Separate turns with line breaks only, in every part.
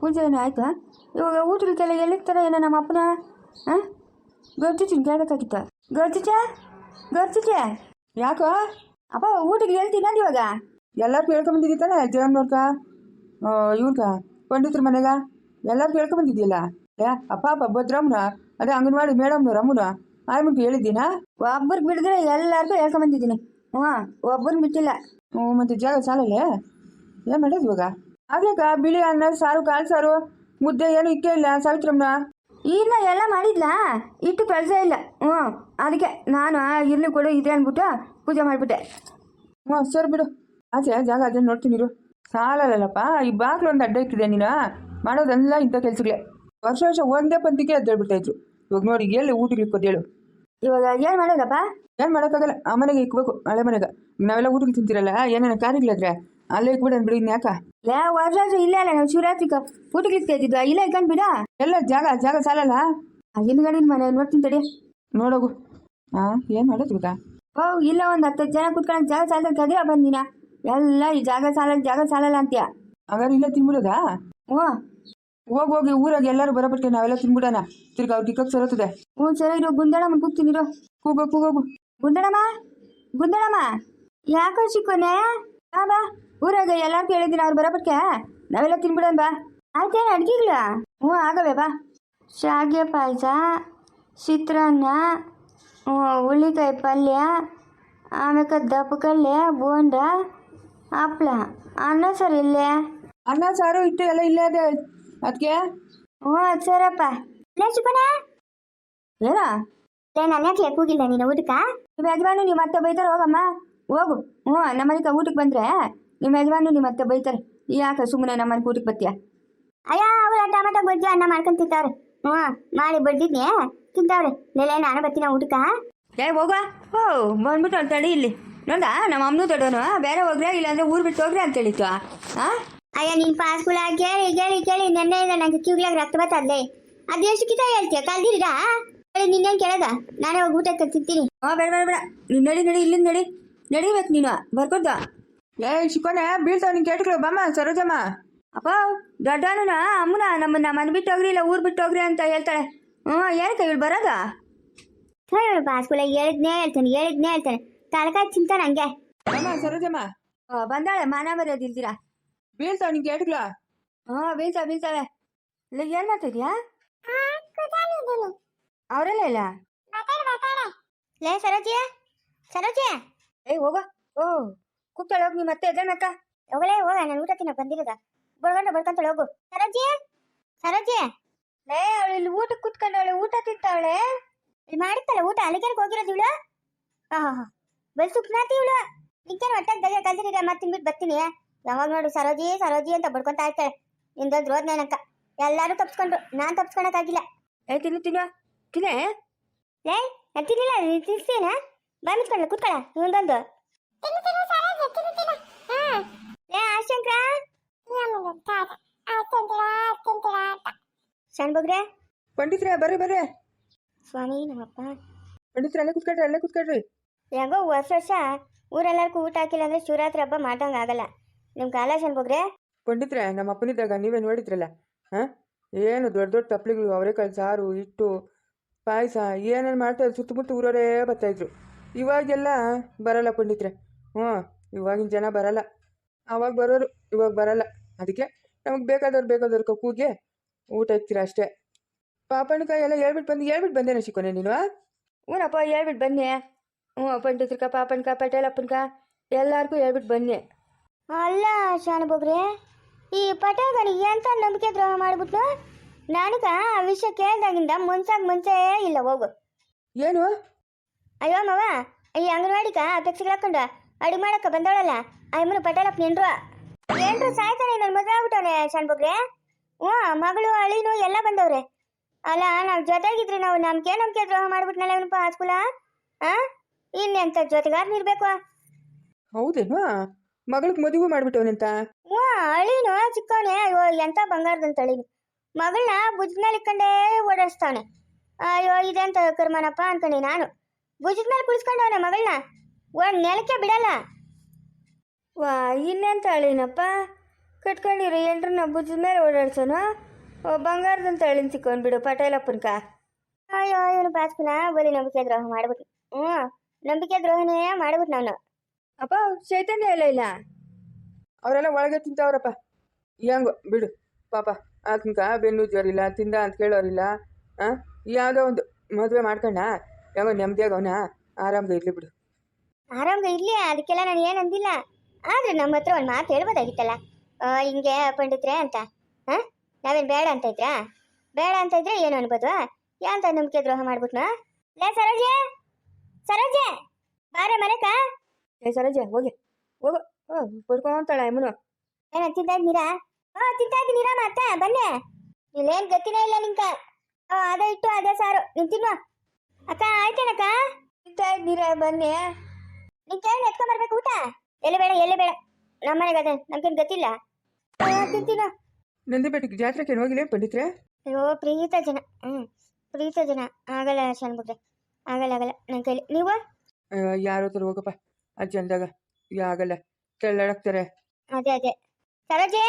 ಪೂಜೆ ಆಯಿತಾ? ಇವಾಗ ಊಟಕ್ಕೆಲ್ಲ ಎಲ್ಲಿರ್ತಾರೆ ಏನೋ ನಮ್ಮ ಅಪ್ಪನ ಹಾಂ ಗರ್ಜಿಚಿನ ಕೇಳಬೇಕಾಗಿತ್ತು? ಗರ್ಜಿಚ? ಗರ್ಜಿಚ?
ಯಾಕ?
ಅಪ್ಪ ಊಟಕ್ಕೆ ಹೇಳ್ತೀನಿ ಇವಾಗ.
ಎಲ್ಲರೂ ಕೇಳ್ಕೊಂಬಂದಿದ್ದಾನೆ ಜಯಮ್ಮನವ್ರಕ ಇವ್ರಕ ಪಂಡಿತರ ಮನೆಗ? ಎಲ್ಲರೂ ಕೇಳ್ಕೊಂಬಂದಿದ್ಯಲ್ಲ ಏ ಅಪ್ಪ ಅಪ್ಪ ಭದ್ರಮ್ಮನ? ಅದೇ ಅಂಗನವಾಡಿ ಮೇಡಮ್ನವ್ರ ಅಮ್ಮನ ಆಯ್ಮನ್ಗೆ ಹೇಳಿದ್ದೀನಾ?
ಒಬ್ಬರಿಗೆ ಬಿಡಿದ್ರೆ ಎಲ್ಲರಿಗೂ ಹೇಳ್ಕೊಂಬಂದಿದ್ದೀನಿ ಹ್ಞೂ ಒಬ್ಬರು ಬಿಟ್ಟಿಲ್ಲ.
ಹ್ಞೂ ಮತ್ತೆ ಜಾಗ ಸಾಲಲ್ಲೇ? ಏನು ಮಾಡೋದು ಇವಾಗ? ಆಗ್ಲೇಕ ಬಿಳಿ ಅನ್ನ ಸಾರು ಕಾಲು ಸಾರು ಮುದ್ದೆ ಏನು ಇಕ್ಕೇ ಇಲ್ಲ ಸಾವಿತ್ರಮ್ಮ.
ಇನ್ನ ಎಲ್ಲ ಮಾಡಿದ್ಲಾ? ಇಟ್ಟು ಕೆಲಸ ಇಲ್ಲ. ಹ್ಞೂ ಅದಕ್ಕೆ ನಾನು ಇರ್ಲಿ ಕೊಡು ಇದೆ ಅಂದ್ಬಿಟ್ಟು ಪೂಜೆ ಮಾಡಿಬಿಟ್ಟೆ.
ಹ್ಞೂ ಸರಿ ಬಿಡು. ಆಚೆ ಜಾಗ ಅದನ್ನ ನೋಡ್ತೀನಿ ಇರು. ಸಾಲಲ್ಲಪ್ಪ ಈ ಬಾಗ್ಲು ಒಂದು ಅಡ್ಡ ಇಟ್ಟಿದೆ ನೀನು? ಮಾಡೋದೆಲ್ಲ ಇಂಥ ಕೆಲ್ಸಗಳೇ. ವರ್ಷ ವರ್ಷ ಒಂದೇ ಪಂತಿಗೆ ಎದ್ದೇಳ್ಬಿಡ್ತಾ ಇದ್ರು. ಇವಾಗ ನೋಡಿ ಎಲ್ಲಿ ಊಟಕ್ಕೆ ಇಕ್ಕೋದು ಹೇಳು.
ಇವಾಗ ಏನು ಮಾಡೋದಪ್ಪ?
ಏನು ಮಾಡೋಕ್ಕಾಗಲ್ಲ ಆ ಮನೆಗೆ ಇಕ್ಬೇಕು ಹಳೆ ಮನೆಗೆ. ನಾವೆಲ್ಲ ಊಟಕ್ಕೆ ತಿಂತಿರಲ್ಲ ಏನೇನು ಕಾರ್ಯಗಳಿದ್ರೆ ಅಲ್ಲೇ ಇಟ್ಬಿಡೋಣ ಬಿಡಿ ಇನ್ಯಾಕ
ಲೇ ವರ್ಷ ಇಲ್ಲೇ ಅಲ್ಲ ನಾವು ಶಿವರಾತ್ರಿ ಊಟಕ್ಕೆ ಇರ್ತಿದ್ದ ಇಲ್ಲೇ ಇಟ್ಕೊಂಡು ಬಿಡ.
ಎಲ್ಲ ಜಾಗ ಜಾಗ ಸಾಲಲ್ಲ?
ಹಿಂದ್ಗಡೆ ಮನೆ ನೋಡ್ತೀನಿ ತಡಿ.
ನೋಡೋಗು. ಹಾ ಏನು ಮಾಡೋದು ಇವಾಗ
ಓ ಇಲ್ಲ ಒಂದು ಹತ್ತು ಜನ ಕುತ್ಕೊಂಡು ಜಾಗ ಸಾಲ ಕದಿರ ಬಂದಿನ ಎಲ್ಲ ಈ ಜಾಗ ಸಾಲಲ್ಲ ಜಾಗ ಸಾಲಲ್ಲ ಅಂತೀಯ.
ಹಾಗಾದ್ರೆ ಇಲ್ಲ ತಿನ್ಬಿಡೋದಾ?
ಓ
ಹೋಗಿ ಹೋಗಿ ಊರಾಗ ಎಲ್ಲರೂ ಬರಪಟ್ಟೆ ನಾವೆಲ್ಲ ತಿನ್ಬಿಡೋಣ. ತಿರ್ಗಿ ಅವ್ರಿಗೆ ಇಕ್ಕಕ್ಕೆ ಸರತ್ತದೆ
ಹ್ಞೂ ಸರಿ ಇರೋ. ಗುಂದಡಮ್ಮ ಕೂಗ್ತೀನಿ ಇರು.
ಕೂಗೋ ಕೂಗೋಗು
ಗುಂದಣಮ್ಮ ಗುಂದಣಮ್ಮ ಯಾಕೋ ಚಿಕ್ಕೋನೆ? ಬಾ ಬಾ. ಊರಾಗ ಎಲ್ಲರೂ ಕೇಳಿದ್ದೀನಿ ಅವ್ರು ಬರೋಬಟ್ಕೆ ನಾವೆಲ್ಲ ತಿನ್ಬಿಡೋಣ ಬಾ ಆಯ್ತೇನು ಅಡ್ಗಿಗ್ಲ ಹ್ಞೂ ಆಗವೆ ಬಾ ಶಾವಿಗೆ ಪಾಯಸ ಚಿತ್ರಾನ್ನ ಹ್ಞೂ ಹುಳ್ಳಿಕಾಯಿ ಪಲ್ಯ ಆಮೇಲೆ ದಪ್ಪಕಲ್ಲೆ ಬೋಂಡ ಹಪ್ಳ ಅನ್ನ ಸರ್ ಇಲ್ಲೇ
ಅನ್ನ ಸಾರು ಇಟ್ಟು ಎಲ್ಲ ಇಲ್ಲೇ ಅದೇ ಅದಕ್ಕೆ
ಹ್ಞೂ ಸರಪ್ಪ
ಲೇ ಚಿಕ್ಕನ
ಏನೋ
ಲೇ ನನ್ನ ಯಾಕೆ ಕೂಗಿಲ್ಲ ನೀನು ಊಟಕ್ಕ
ನಿಮ್ಮ ಯಜಮಾನು ನಿಮ್ಮ ಅತ್ತೆ ಬೈತಾರೆ ಹೋಗಮ್ಮ ಹೋಗು ಹ್ಞೂ ನಮ್ಮನೆಗೆ ಊಟಕ್ಕೆ ಬಂದರೆ ನಿಮ್ಮ ಯಜಮಾನು ನಿಮ್ಮ ಅತ್ತೆ ಬೈತಾರೆ ಯಾಕೆ ಸುಮ್ಮನೆ ನಮ್ಮನ್ ಊಟಕ್ಕೆ ಬರ್ತೀಯ?
ಅಯ್ಯ ಅವ್ರ ಟಮಾಟೊ ಗೊಜ್ಜು ಅನ್ನ ಮಾಡ್ಕೊಂಡ್ ತಿಂತಾವ್ರೆ. ಹ್ಞೂ ಮಾಡಿ ಬಡ್ಡಿದ್ನಿ ತಿಂತಾವ್ರೆ. ನೆಲೆ ನಾನು ಬರ್ತೀನಿ ಊಟಕ್ಕ?
ಏ ಹೋಗ ಓ ಬಂದ್ಬಿಟ್ಟು ಅಂತೇಳಿ ಇಲ್ಲಿ. ನೋಡ ನಮ್ಮ ಅಮ್ಮನೂ ದೊಡ್ಡವನು. ಬೇರೆ ಹೋಗ್ರೆ ಇಲ್ಲಾಂದ್ರೆ ಊರು ಬಿಟ್ಟು ಹೋಗ್ರೆ ಅಂತ ಹೇಳಿತ್ತು. ಹಾಂ
ಅಯ್ಯ ಪಾಸ್ ಕೂಡ ಕೇಳಿ ಕೇಳಿ ಕೇಳಿ ನೆನ್ನೆಯಿಂದ ನಂಗೆ ಕಿವಿಗ್ಲಾಗ ರಕ್ತ ಬರ್ತದೆ ಅದೆಷ್ಟು ಕಿತ ಹೇಳ್ತೀಯ ಕಲ್ದಿರಾ ಹೇಳಿ ನಿನ್ನೇನು ಕೇಳದ? ನಾನೇ ಹೋಗಿ ಊಟ ತಿಂತೀನಿ.
ಹಾಂ ಬೇಡ ಬೇಡ ಬೇಡ. ನೀನು ನಡಿ ನಡಿ ಇಲ್ಲಿಂದ ನಡಿ. ನಡಿಬೇಕು ನೀನು. ಬರ್ಕೊಡ್ದ
ಏ ಶಿಕೋನೆ ಬೀಳ್ತಾವ ನಿನ್ ಕೇಟ್ಗಳು ಬಮ್ಮ ಸರೋಜಮ್ಮ.
ಅಪ್ಪ ದೊಡ್ಡವನ ಅಮ್ಮನ ನಮ್ಮನ್ನ ಮನೆ ಬಿಟ್ಟು ಹೋಗ್ರಿ ಇಲ್ಲ ಊರು ಬಿಟ್ಟು ಹೋಗ್ರಿ ಅಂತ ಹೇಳ್ತಾಳೆ. ಹ್ಞೂ ಏನಕ್ಕೆ ಇವಳು ಬರೋದ?
ಹೇಳು ಪಾಸ್ಕುಳ ಹೇಳಿದ್ನೇ ಹೇಳ್ತಾನೆ ಹೇಳಿದ್ನೇ ಹೇಳ್ತಾನೆ. ತಲಕಾಯಿ ಚಿಂತಾನೆ ಹಂಗೆ.
ಬಮ್ಮ ಸರೋಜಮ್ಮ.
ಓ, ಬಂದಾಳೆ ಮಾನ ಮರ್ಯಾದಿಲ್ದಿರಾ
ಬೀಳ್ತಾವ ನಿನ್ ಕೇಟ್ಗಳ.
ಹಾಂ ಬೀಳ್ತಾವೆ ಬೀಳ್ತಾವೆ ಇಲ್ಲ ಏನ್ ಮಾಡ್ತಿದ್ಯಾ ಅವರೆಲ್ಲ ಇಲ್ಲ?
ಲೇ ಸರೋಜಿಯ ಸರೋಜಿಯ
ಏಯ್ ಹೋಗೋ. ಓ. ಕೂಗ್ತಾಳೆ ಹೋಗಿ ನಿಮ್ಮ ಮತ್ತೆ ಎದ್ದೇಳಕ್ಕ
ಹೋಗಲೇ ಹೋಗ ನಾನು ಊಟ ತಿನ್ನಕ್ ಬಂದಿರದ. ಬಡ್ಕೊಂಡು ಬಡ್ಕೊಂತಾಳೆ ಹೋಗು. ಸರೋಜಿ ಸರೋಜಿ
ಲೇ ಅವಳು ಇಲ್ಲಿ ಊಟಕ್ಕೆ ಕುತ್ಕೊಂಡವಳೆ ಊಟ ತಿಂತಾವಳೆ?
ಇಲ್ಲಿ ಮಾಡಿತ್ತಲ್ಲ ಊಟ ಅಲ್ಲಿಗೆ ಹೋಗಿರೋದು ಇವಳು? ಹಾ ಹಾ ಬಲ್ ಸುಪ್ನಾತಿ ಇವಳು. ನಿಂಕೇನು ಹೊಟ್ಟೆಗೆ ದಯ ಕಲ್ತಿರ ಮತ್ತೆ ತಿನ್ಬಿಟ್ಟು ಬರ್ತೀನಿ? ಯಾವಾಗ ನೋಡು ಸರೋಜಿ ಸರೋಜಿ ಅಂತ ಬಡ್ಕೊಂತ ಇರ್ತಾಳೆ. ನಿಂದೊಂದು ರೋದ್ನೇನಕ್ಕ ಎಲ್ಲಾರು ತಪ್ಸ್ಕೊಂಡ್ರು ನಾನ್ ತಪ್ಸ್ಕೊಳಕ್ಕಾಗಿಲ್ಲ
ಏ ತಿನ್ನು ತಿನ್ನು. ತಿನ್ನೇ?
ಲೇ ನಾನು ತಿನ್ನಿಲ್ಲ ನೀನ್ ತಿನ್ಸ್ತೀನ ಬಾ ಮಿತ್ಕೊಳ್ಳ ಕೂತ್ಕೊಳ್ಳ ಇವೊಂದೊಂದು ಲೇ ಆಶಂಕ್ರ ಸಣ್ಣ ಬಗ್ರೆ?
ಪಂಡಿತ್ರೆ ಬರ್ರಿ ಬರ್ರಿ.
ಸ್ವಾಮಿ ನಮ್ಮಪ್ಪ.
ಪಂಡಿತ್ರೆ ಅಲ್ಲೇ ಕುತ್ಕೊಳ್ರಿ ಅಲ್ಲೇ ಕುತ್ಕೊಳ್ರಿ.
ಹೆಂಗೋ ವರ್ಷ ವರ್ಷ ಊರೆಲ್ಲರಿಗೂ ಊಟ ಹಾಕಿಲ್ಲ ಅಂದ್ರೆ ಶಿವರಾತ್ರಿ ಹಬ್ಬ ಮಾಡ್ದಂಗೆ ಆಗಲ್ಲ. ನಿಮ್ಮ ಕಾಲ ಶಣ್ಬಗ್ರೆ
ಪಂಡಿತ್ರೆ ನಮ್ಮ ಅಪ್ಪನಿದ್ದಾಗ ನೀವೇ ನೋಡಿದ್ರಲ್ಲ ಹಾಂ? ಏನು ದೊಡ್ಡ ದೊಡ್ಡ ತಪ್ಪಲಿಗಳು ಅವರೆಕಾಳು ಸಾರು ಇಟ್ಟು ಪಾಯಸ ಏನೇನು ಮಾಡ್ತಾ ಸುತ್ತಮುತ್ತ ಊರವರೇ ಬರ್ತಾಯಿದ್ರು ಇವಾಗೆಲ್ಲ ಬರಲ್ಲ ಪಂಡಿತ್ರೆ. ಹ್ಞೂ ಇವಾಗಿನ ಜನ ಬರಲ್ಲ. ಅವಾಗ ಬರೋರು ಇವಾಗ ಬರಲ್ಲ. ಅದಕ್ಕೆ ನಮಗೆ ಬೇಕಾದವ್ರು ಬೇಕಾದವ್ರು ಕೂಗೆ ಊಟ ಇರ್ತೀರ ಅಷ್ಟೇ. ಪಾಪಣ್ಣಕಾಯಿ ಎಲ್ಲ ಹೇಳ್ಬಿಟ್ಟು ಬಂದು ಹೇಳ್ಬಿಟ್ಟು ಬಂದೇನೆ ಶಿಕೋನೆ ನೀನು
ಹ್ಞೂನಪ್ಪ ಹೇಳ್ಬಿಟ್ಟು ಬನ್ನಿ. ಹ್ಞೂ ಪಂಡಿತ್ರಕ ಪಾಪನ್ಕ ಪಟೇಲಪ್ಪನ್ಕ ಎಲ್ಲಾರ್ಗೂ ಹೇಳ್ಬಿಟ್ಟು ಬನ್ನಿ.
ಅಲ್ಲ ಶಾನುಭೋಗ್ರೆ ಈ ಪಟೇಲ್ಗಳಿಗೆ ಎಂತ ನಂಬಿಕೆ ದ್ರೋಹ ಮಾಡ್ಬಿಟ್ಟು ನನಗ ಆ ವಿಷಯ ಕೇಳ್ದಾಗಿಂದ ಮುಂಚಾಗ ಮುಂಚೆ ಇಲ್ಲ ಹೋಗು.
ಏನು?
ಅಯ್ಯೋ ಮವ ಈ ಅಂಗನವಾಡಿಕ ಅಪೇಕ್ಷೆಗಳು ಹಾಕೊಂಡ ಅಡುಗೆ ಮಾಡಕ್ಕ ಬಂದವಳಲ್ಲ? ಅಯ್ಯಮ್ಮನ ಪಟೇಲಪ್ಪ ನೆನ್ರು ನೆಂಡ್ರು ಸಾಯ್ತಾನೆ ನನ್ನ ಮದುವೆ ಆಗ್ಬಿಟ್ಟವನೆ ಶಾಣ್ಬೋಗ್ರೆ ಹ್ಞೂ ಮಗಳು ಅಳಿನು ಎಲ್ಲ ಬಂದವ್ರೆ. ಅಲ್ಲ ನಾವು ಜೊತೆಗಿದ್ರಿ ನಾವು ನಮ್ಗೆ ನಮ್ಗೆ ದ್ರೋಹ ಮಾಡ್ಬಿಟ್ನಲ್ಲ ಇವನಪ್ಪ ಸ್ಕೂಲ ಆ? ಇನ್ನೆಂತ ಜೊತೆಗಾರನ ಇರ್ಬೇಕು?
ಹೌದೇನು? ಮಗಳಿಗೆ ಮದುವೆ ಮಾಡ್ಬಿಟ್ಟವನಂತ
ಹ್ಞೂ ಅಳಿನು ಚಿಕ್ಕವನೇ. ಅಯ್ಯೋ ಎಂತ ಬಂಗಾರದಂತ ಅಳಿನು. ಮಗಳನ್ನ ಭುಜದ ಮೇಲೆ ಓಡಾಡಿಸ್ತಾವನೆ. ಅಯ್ಯೋ ಇದೆಂತ ಕರ್ಮನಪ್ಪ ಅನ್ಕೊಂಡೆ ನಾನು. ಭುಜದ ಮೇಲೆ ಕುಳಿಸ್ಕೊಂಡವನೆ ಮಗಳನ್ನ? ನೆಲಕ್ಕೆ ಬಿಡಲ್ಲ.
ವಾ ಇನ್ನೆಂತ ಹೇಳಿನಪ್ಪ ಕಟ್ಕೊಂಡಿರೋ ಎಂಟ್ರನ್ನ ಭುಜದ ಮೇಲೆ ಓಡಾಡ್ಸೋನು? ಓ ಬಂಗಾರದಂತ ಹೇಳಿನ ಸಿಕ್ಕೊಂಡ್ಬಿಡು ಪಟೇಲಪ್ಪನ್ಕ.
ಅಯ್ಯೋ ಇವನು ಬಾಸ್ಕನ ಬರೀ ನಂಬಿಕೆ ದ್ರೋಹ ಮಾಡ್ಬಿಟ್ಟು ಹ್ಞೂ ನಂಬಿಕೆ ದ್ರೋಹನೇ ಮಾಡ್ಬಿಟ್ ನಾನು
ಅಪ್ಪ ಚೈತನ್ಯ ಇಲ್ಲ ಇಲ್ಲ?
ಅವರೆಲ್ಲ ಒಳಗೆ ತಿಂತಾವ್ರಪ್ಪ. ಹೆಂಗೋ ಬಿಡು. ಪಾಪ ಆತನ್ಕ ಬೆನ್ನು ಜ್ವರಿಲ್ಲ ತಿಂದ ಅಂತ ಕೇಳೋರಿಲ್ಲ. ಹಾಂ ಯಾವುದೋ ಒಂದು ಮದುವೆ ಮಾಡ್ಕೊಂಡ ಹೆಂಗೋ ನೆಮ್ಮದಿಯಾಗ ಅವನ ಆರಾಮ್ಗೆ ಇರ್ಲಿ ಬಿಡು.
ಆರಾಮ್ಗೆ ಇರ್ಲಿ ಅದಕ್ಕೆಲ್ಲ ನಾನು ಏನಂದಿಲ್ಲ ಅಂದಿಲ್ಲ. ಆದ್ರೆ ನಮ್ಮ ಹತ್ರ ಒಂದು ಮಾತು ಹೇಳ್ಬೋದಾಗಿತ್ತಲ್ಲ? ಹಿಂಗೆ ಪಂಡಿತ್ರೆ ಅಂತ. ಹಾಂ? ನಾವೇನು ಬೇಡ ಅಂತ ಇದ್ರಾ? ಬೇಡ ಅಂತ ಇದ್ರೆ ಏನು ಅನ್ಬೋದು? ಯಾಂತ ನಂಬಿಕೆ ದ್ರೋಹ ಮಾಡ್ಬಿಟ್ನಾ? ಲೇ ಸರೋಜೆ! ಸರೋಜೆ! ಬಾರೆ ಮನೆಕ?
ಏ ಸರೋಜ ಹೋಗಿ. ಹೋಗು. ಓ ಪಡ್ಕೊಂತಾಳೆ ಅಮ್ಮನು.
ಏನ ತಿಂತಾ ಇದ್ದೀರಾ? ಹಾ ತಿಂತಾ ಬನ್ನಿ. ಇಲ್ಲೇನ್ ಗತಿನೇ ಇಲ್ಲ ನಿಂಕ ಅದೇ ಇಟ್ಟು ಅದೇ ಸಾರು. ನೀನು ತಿನ್ನು ಅಕ್ಕ ಆಯ್ತೇನಕ್ಕ?
ತಿಂತಾ ಇದ್ದೀರಾ ಬನ್ನಿ.
ನಿನ್ ಕೈ ಎತ್ಕೊಂಡ್ ಬರ್ಬೇಕು ಊಟ? ಎಲ್ಲಿ ಬೇಡ ಎಲ್ಲಿ ಬೇಡ? ನಮ್ಮನೆಗೆ ಅದೇ ನಮ್ಗೇನು ಗೊತ್ತಿಲ್ಲ? ಆ, ತಿಂತೀನ?
ನಂದಿ ಬೆಟ್ಟಕ್ಕೆ ಜಾತ್ರೆಗೆ ಹೋಗಿಲ್ಲ ಪಂಡಿತ್ರೆ?
ಅಯ್ಯೋ ಪ್ರೀತ ಜನ. ಹ್ಮ್ ಪ್ರೀತ ಜನ. ಆಗಲ್ಲ ಶಾನ್ಬಿಟ್ರೆ ಆಗಲ್ಲ ಆಗಲ್ಲ. ನನ್ನ ಕೈಲಿ. ನೀವು?
ಯಾರ ಹತ್ರ ಹೋಗಪ್ಪ ಅಜ್ಜಿ ಅಂದಾಗ. ಆಗಲ್ಲ. ತೆಳ್ಳಾಡಕ್ತಾರೆ
ಅದೇ ಅದೇ. ಸರೋಜೆ!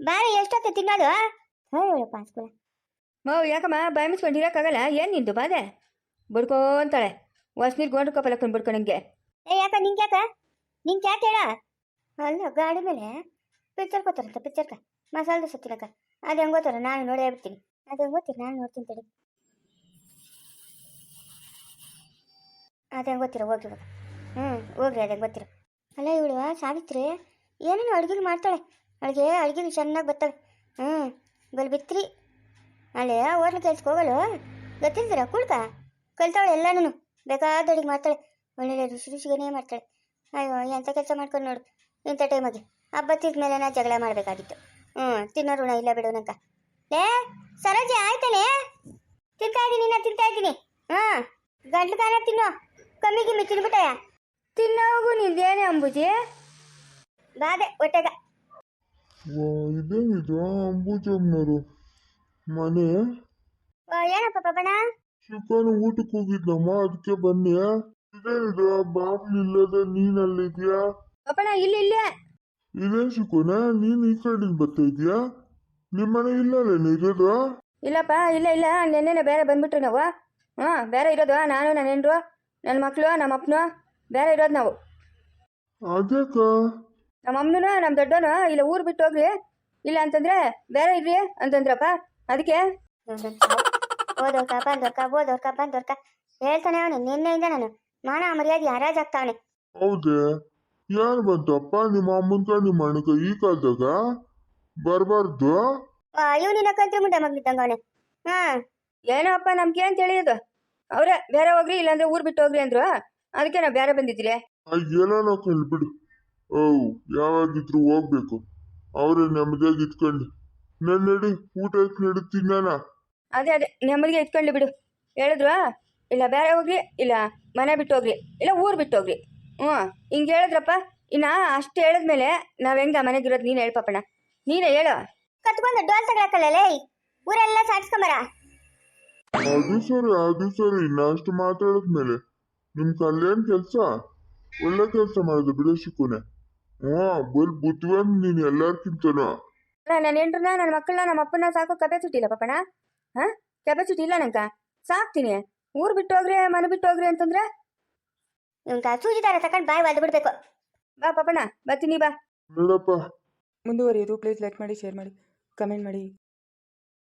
ಬಾರಿ ಎಷ್ಟೊತ್ತು ತಿನ್ನೋದು? ಹೇಳಪ್ಪ ಅನ್ಸ್ಕೊಳ
ಮಾವು ಯಾಕಮ್ಮ? ಬಾಯಿ ಮುಚ್ಕೊಂಡಿರಕ್ಕಾಗಲ್ಲ ಏನು ನಿಂದು ಬಾದೆ ಬಡ್ಕೊಂತಾಳೆ ಹೊಸ್ನೀರು ಗೋಂಡು ಕಪ್ಪಲಕ್ಕನ್ ಬಡ್ಕೊಂಡಂಗೆ
ಏ ಯಾಕ ನಿಂಗೆ ಯಾಕ ನಿಂಗೆ ಯಾಕೆ ಹೇಳ? ಅಲ್ಲ, ಗಾಡಿ ಮೇಲೆ ಪಿಕ್ಚರ್ ಕೊತ್ತಾರಂತ ಪಿಕ್ಚರ್ಕ ಮಸಾಲೆ ದೋಸೆ ತಿನ್ನಕ. ಅದು ಹೆಂಗ್ ಗೊತ್ತಾರ ನಾನು ನೋಡೇ ಬಿಡ್ತೀನಿ. ಅದು ಹೆಂಗ್ ಗೊತ್ತೀರ ನಾನು ನೋಡ್ತೀನಿ ತಡಿ. ಅದು ಹೆಂಗೆ ಗೊತ್ತಿರ? ಹೋಗ್ರಿ ಇವಾಗ. ಹ್ಞೂ ಹೋಗ್ರಿ ಅದು ಹೆಂಗ್ ಗೊತ್ತಿರ? ಅಲ್ಲ, ಇವಳು ಸಾವಿತ್ರಿ ಏನೇನು ಅಡುಗೆಗೆ ಮಾಡ್ತಾಳೆ. ಅಡುಗೆ ಅಡುಗೆಗೆ ಚೆನ್ನಾಗಿ ಬರ್ತಾಳೆ ಹ್ಞೂ ಬಲ್ ಬಿತ್ರಿ. ಅಲ್ಲೇ ಹೋಟ್ಲು ಕೆಲ್ಸಕ್ಕೆ ಹೋಗಲು? ಗೊತ್ತಿರ್ತೀರ ಕುಳ್ಕ. ಕಲ್ತಾಳೆ ಎಲ್ಲಾನು ಬೇಕಾದ ಅಡುಗೆ ಮಾಡ್ತಾಳೆ. ಒಳ್ಳೆ ರುಚಿ ರುಚಿಗೇನೇ ಮಾಡ್ತಾಳೆ. ಅಯ್ಯೋ ಎಂಥ ಕೆಲಸ ಮಾಡ್ಕೊಂಡು ನೋಡು. ಇಂಥ ಟೈಮಾಗೆ ಹಬ್ಬ ಮೇಲೆ ನಾ ಜಗಳ ಮಾಡಬೇಕಾಗಿತ್ತು. ಹ್ಞೂ ತಿನ್ನೋ ಋಣ ಇಲ್ಲ ಬಿಡು ನಂಕ ಲೇ ಸರೋಜಿ ಆಯ್ತಾನೆ ತಿಂತಾ ಇದ್ದೀನಿ ನಾ ತಿಂತಾ ಇದ್ದೀನಿ. ಹಾಂ ಗಂಟ್ಲು ಕಾಲ ತಿನ್ನು. ಕಮ್ಮಿ ಗಿಮ್ಮಿ ತಿನ್ಬಿಟ್ಟಯ
ತಿನ್ನೋಗು ನಿಂದೇನೆ ಅಂಬುಜಿ.
ಬಾದೆ ಹೊಟ್ಟೆಗ
ಇದೇನಿದು ಅಂಬುಜಮ್ಮನವರು ಮನೆ?
ಓ, ಏನಪ್ಪ ಪಪ್ಪಣ
ಚಿಕನ್ ಊಟಕ್ಕೆ ಹೋಗಿದ್ನಮ್ಮ ಅದಕ್ಕೆ ಬನ್ನಿ. ಇದೇನಿದು ಬಾಗ್ಲು ಇಲ್ಲದೆ ನೀನಲ್ಲಿದ್ಯಾ?
ಅಪ್ಪಣ ಇಲ್ಲಿ ಇಲ್ಲೇ.
ಇದೇನ್ ಚಿಕೋನ ನೀನ್ ಈ ಕಡೆಯಿಂದ ಬರ್ತಾ ಇದೀಯಾ ನಿಮ್ಮನೆ ಇಲ್ಲಲ್ಲೇನು ಇರೋದು?
ಇಲ್ಲಪ್ಪ ಇಲ್ಲ ಇಲ್ಲ. ನೆನ್ನೆನೆ ಬೇರೆ ಬಂದ್ಬಿಟ್ರು ನಾವು. ಹಾಂ ಬೇರೆ ಇರೋದು. ನಾನು ನನ್ನ ಹೆಂಡ್ರು ನನ್ನ ಮಕ್ಕಳು ನಮ್ಮ ಅಪ್ಪನು ಬೇರೆ ಇರೋದು ನಾವು.
ಅದಕ್ಕ
ನಮ್ಮ ಅಮ್ಮನೂ ನಮ್ಮ ದೊಡ್ಡವನು ಇಲ್ಲ ಊರು ಬಿಟ್ಟು ಹೋಗ್ರಿ ಇಲ್ಲ ಅಂತಂದ್ರೆ ಬೇರೆ ಇರ್ರಿ ಅಂತಂದ್ರಪ್ಪ. ಅದಕ್ಕೆ?
ಓದೋರ್ಕ ಬಂದೋರ್ಕ ಓದೋರ್ಕ ಬಂದೋರ್ಕ ಹೇಳ್ತಾನೆ ಅವನು ನಿನ್ನೆಯಿಂದ ನಾನು. ಮಾನ ಮರ್ಯಾದೆ ಹರಾಜಾಗ್ತಾವನೆ
ಹೌದೇ? ಯಾರು ಬಂತಪ್ಪ ನಿಮ್ಮ ಅಮ್ಮನ್ಕ ನಿಮ್ಮ ಅಣ್ಣಕ ಈ ಕಾಲದಾಗ? ಬರಬಾರ್ದು?
ಅಯ್ಯೋ ನಿನ್ನ ಕಂತ್ರಿ ಮುಂದೆ ಮಗ್ನಿದ್ದಂಗ ಅವನೆ. ಹಾ.
ಏನೋ ಅಪ್ಪ ನಮ್ಗೆ ಅಂತ ಹೇಳಿದ್ದು ಅವರೇ ಬೇರೆ ಹೋಗ್ರಿ ಇಲ್ಲಾಂದ್ರೆ ಊರ್ ಬಿಟ್ಟು ಹೋಗ್ರಿ ಅಂದ್ರು. ಅದಕ್ಕೆ ನಾವು ಬೇರೆ ಬಂದಿದ್ರಿ
ಏನೋ ಬಿಡು. ಓ ಯಾವಾಗಿದ್ರು ಹೋಗ್ಬೇಕು. ಅವ್ರೆ ನೆಮ್ಮದಿಯಾಗಿ ಇಟ್ಕೊಂಡು ನನ್ನ ನಡಿ ಊಟಕ್ಕೆ ನಡಿ ತಿನ್ನೋಣ.
ಅದೇ ಅದೇ ನೆಮ್ಮದಿಗೆ ಇಟ್ಕೊಳ್ಳಿ ಬಿಡು. ಹೇಳಿದ್ರು ಇಲ್ಲ ಬೇರೆ ಹೋಗ್ರಿ ಇಲ್ಲ ಮನೆ ಬಿಟ್ಟು ಹೋಗ್ರಿ ಇಲ್ಲ ಊರು ಬಿಟ್ಟು ಹೋಗ್ರಿ ಹ್ಞೂ ಹಿಂಗೆ ಹೇಳಿದ್ರಪ್ಪ ಇನ್ನು ಅಷ್ಟು ಹೇಳಿದ್ಮೇಲೆ ನಾವು ಹೆಂಗ ಮನೆಗಿರೋದು ನೀನು ಹೇಳ್ಪಣ ನೀನೇ ಹೇಳು.
ಕತ್ಕೊಂಡು ಡೋಲ್ ತಗೊಳಕಲ್ಲ ಲೇ ಊರೆಲ್ಲ ಸಾಡ್ಸ್ಕೊಂಬರ
ಅದು ಸರಿ ಅದು ಸರಿ ಇನ್ನಷ್ಟು ಮಾತಾಡಿದ್ಮೇಲೆ. ನಿಮ್ ಕಲ್ಲೇನ್ ಕೆಲ್ಸ? ಒಳ್ಳೆ ಕೆಲ್ಸ ಮಾಡೋದು ಬಿಡು ಶಿಕೋನೆ. ಹ್ಞೂ ಬಲ್ ಬುದ್ಧಿವಂತ ನೀನ್ ಎಲ್ಲಾರ್ಕಿಂತನೂ.
ಅಲ್ಲ ನನ್ನ ಹೆಂಡ್ರನ್ನ ನನ್ನ ಮಕ್ಕಳನ್ನ ನಮ್ಮ ಅಪ್ಪನ ಸಾಕು ಕೆಪಾಸಿಟಿ ಇಲ್ಲ ಪಪ್ಪಣ ಹಾಂ? ಕೆಪಾಸಿಟಿ ಇಲ್ಲ ನಂಕ ಸಾಕ್ತೀನಿ. ಊರು ಬಿಟ್ಟು ಹೋಗ್ರಿ ಮನೆ ಬಿಟ್ಟು ಹೋಗ್ರಿ ಅಂತಂದ್ರೆ?
ಇವಂತ ಸೂಜಿ ದಾರ ತಕೊಂಡು ಬಾಯಿ ಒದ್ದು ಬಿಡ್ಬೇಕು.
ಬಾ ಪಾಪಣ್ಣ ಬರ್ತೀನಿ ಬಾ.
ನೋಡಪ್ಪ
ಮುಂದುವರಿಯೋದು ಪ್ಲೀಸ್ ಲೈಕ್ ಮಾಡಿ ಶೇರ್ ಮಾಡಿ ಕಮೆಂಟ್ ಮಾಡಿ.